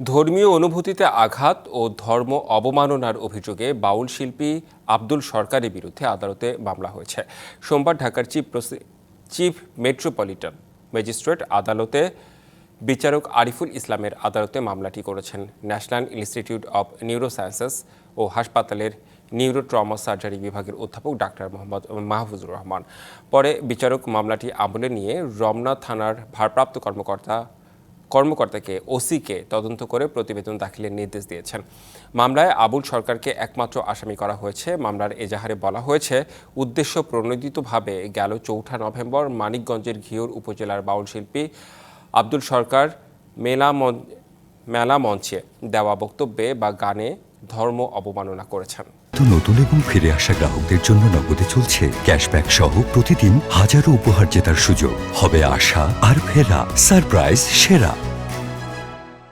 ধর্মীয় অনুভূতিতে আঘাত ও ধর্ম অবমাননার অভিযোগে বাউল শিল্পী আব্দুল সরকারের বিরুদ্ধে আদালতে মামলা হয়েছে। সোমবার ঢাকার চিফ চিফ মেট্রোপলিটন ম্যাজিস্ট্রেট আদালতে বিচারক আরিফুল ইসলামের আদালতে মামলাটি করেছেন। ন্যাশনাল ইনস্টিটিউট অব নিউরোসায়েন্সেস ও হাসপাতালের নিউরো ট্রমা সার্জারি বিভাগের অধ্যাপক ডাক্তার মোহাম্মদ মাহফুজুর রহমান। পরে বিচারক মামলাটি আমলে নিয়ে রমনা থানার ভারপ্রাপ্ত কর্মকর্তা কর্মকর্তাকে, ওসিকে তদন্ত করে প্রতিবেদন দাখিলের নির্দেশ দিয়েছেন। মামলায় আবুল সরকারকে একমাত্র আসামি করা হয়েছে। মামলার এজাহারে বলা হয়েছে, উদ্দেশ্য প্রণোদিতভাবে গেল চৌঠা নভেম্বর মানিকগঞ্জের ঘিওর উপজেলার বাউল শিল্পী আব্দুল সরকার মেলা মেলা মঞ্চে দেওয়া বক্তব্যে বা গানে ধর্ম অবমাননা করেছেন। নতুন এবং ফিরে আসা গ্রাহকদের জন্য নগদে চলছে ক্যাশব্যাক সহ প্রতিদিন হাজারো উপহার জেতার সুযোগ। হবে আশা আর ফেরা, সারপ্রাইজ, সেরা।